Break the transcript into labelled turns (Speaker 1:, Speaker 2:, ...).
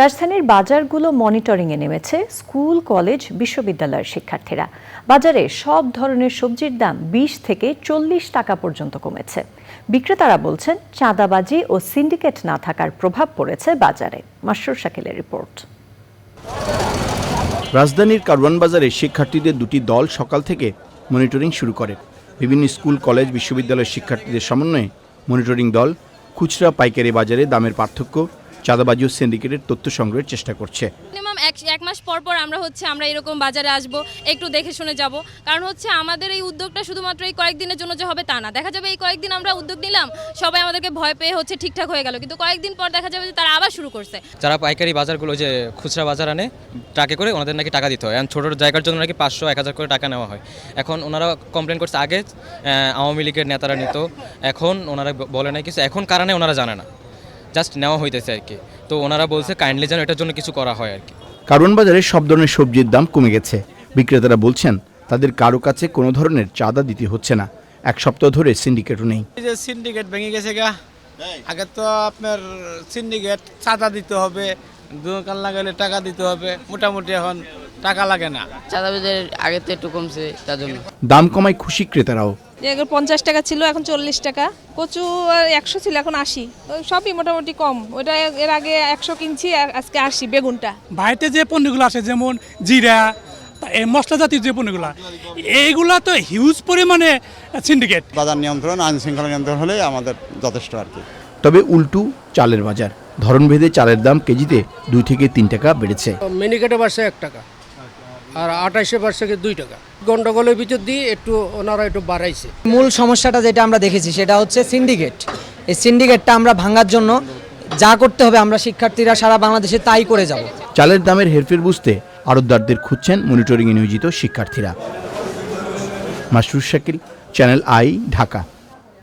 Speaker 1: রাজধানীর বাজারগুলো মনিটরিংয়ে নেমেছে স্কুল, কলেজ, বিশ্ববিদ্যালয়ের শিক্ষার্থীরা। বাজারে সব ধরনের সবজির দাম বিশ থেকে চল্লিশ টাকা পর্যন্ত কমেছে। বিক্রেতারা বলছেন, চাঁদাবাজি ও সিন্ডিকেট না থাকার প্রভাব পড়েছে বাজারে। মাসরুর শাকিলের রিপোর্ট।
Speaker 2: রাজধানীর কারওয়ান বাজারে শিক্ষার্থীদের দুটি দল সকাল থেকে মনিটরিং শুরু করে। বিভিন্ন স্কুল, কলেজ, বিশ্ববিদ্যালয়ের শিক্ষার্থীদের সমন্বয়ে মনিটরিং দল খুচরা পাইকারি বাজারে দামের পার্থক্য চাঁদাবাজি ও সিন্ডিকেটের তথ্য সংগ্রহের চেষ্টা করছে।
Speaker 3: মিনিমাম এক এক মাস পর পর আমরা হচ্ছে আমরা এরকম বাজারে আসব একটু দেখে শুনে যাব। কারণ হচ্ছে আমাদের এই উদ্যোগটা শুধুমাত্র এই কয়েকদিনের জন্য যে হবে তা না। দেখা যাবে এই কয়েকদিন আমরা উদ্যোগ নিলাম সবাই আমাদেরকে ভয় পেয়ে হচ্ছে ঠিকঠাক হয়ে গেল। কিন্তু কয়েকদিন পর দেখা যাবে যে তারা আবার শুরু করছে।
Speaker 4: যারা পাইকারি বাজারগুলো যে খুচরা বাজার আনে ট্রাকে করে ওনাদের নাকি টাকা দিতে হয়। এখন ছোটো জায়গার জন্য নাকি পাঁচশো এক হাজার করে টাকা নেওয়া হয়। এখন ওনারা কমপ্লেন করছে আগে আওয়ামী লীগের নেতারা নিত এখন ওনারা বলে নাই কিছু। এখন কারণে ওনারা জানে না। জাস্ট নেওয়া হইতেছে আর কি। তো ওনারা বলছে কাইন্ডলি যেন এটার জন্য কিছু করা হয় আর কি।
Speaker 2: কারওয়ান বাজারে সব ধরনের সবজির দাম কমে গেছে। বিক্রেতারা বলছেন তাদের কারও কাছে কোনো ধরনের চাঁদা দিতে হচ্ছে না। এক সপ্তাহ ধরে সিন্ডিকেটও নেই।
Speaker 5: এই যে সিন্ডিকেট ভেঙে গেছে গা। আগে তো আপনার সিন্ডিকেট চাঁদা দিতে হবে দোকান লাগালে টাকা দিতে হবে মোটামুটি এখন টাকা লাগে না।
Speaker 6: চাঁদাবাজের আগে তো একটু কমছে তার জন্য।
Speaker 2: দাম কমায় খুশি ক্রেতারাও।
Speaker 7: এগুলো পঞ্চাশ টাকা ছিল এখন চল্লিশ টাকা। কচু একশো ছিল এখন আশি। সবই মোটামুটি কম। ওটা এর আগে একশো কিনছি আর আজকে আশি বেগুনটা।
Speaker 8: বাইরে যে পণ্যগুলো আসে যেমন জিরা এই মশলা জাতীয় যে পণ্যগুলো এইগুলা তো হিউজ পরিমাণে সিন্ডিকেট
Speaker 9: বাজার নিয়ন্ত্রণ আইন শৃঙ্খলা নিয়ন্ত্রণ হলেই আমাদের যথেষ্ট আর কি।
Speaker 2: তবে উল্টু চালের বাজার। ধরনভেদে চালের দাম কেজিতে দুই থেকে তিন টাকা বেড়েছে।
Speaker 10: মিনিকেটে বাড়ছে এক টাকা। আর আঠাইশে বাড়ছে দুই টাকা। গন্ডগোলের ভিতর দিয়ে একটু ওনারা একটু বাড়াইছে।
Speaker 6: মূল সমস্যাটা যেটা আমরা দেখেছি সেটা হচ্ছে সিন্ডিকেট এই সিন্ডিকেটটা আমরা ভাঙার জন্য যা করতে হবে আমরা শিক্ষার্থীরা সারা বাংলাদেশে তাই করে যাব।
Speaker 2: চালের দামের হেরফের বুঝতে আড়তদারদের খুঁজছেন মনিটরিংয়ে নিয়োজিত শিক্ষার্থীরা। Masrur Shakil channel I Dhaka.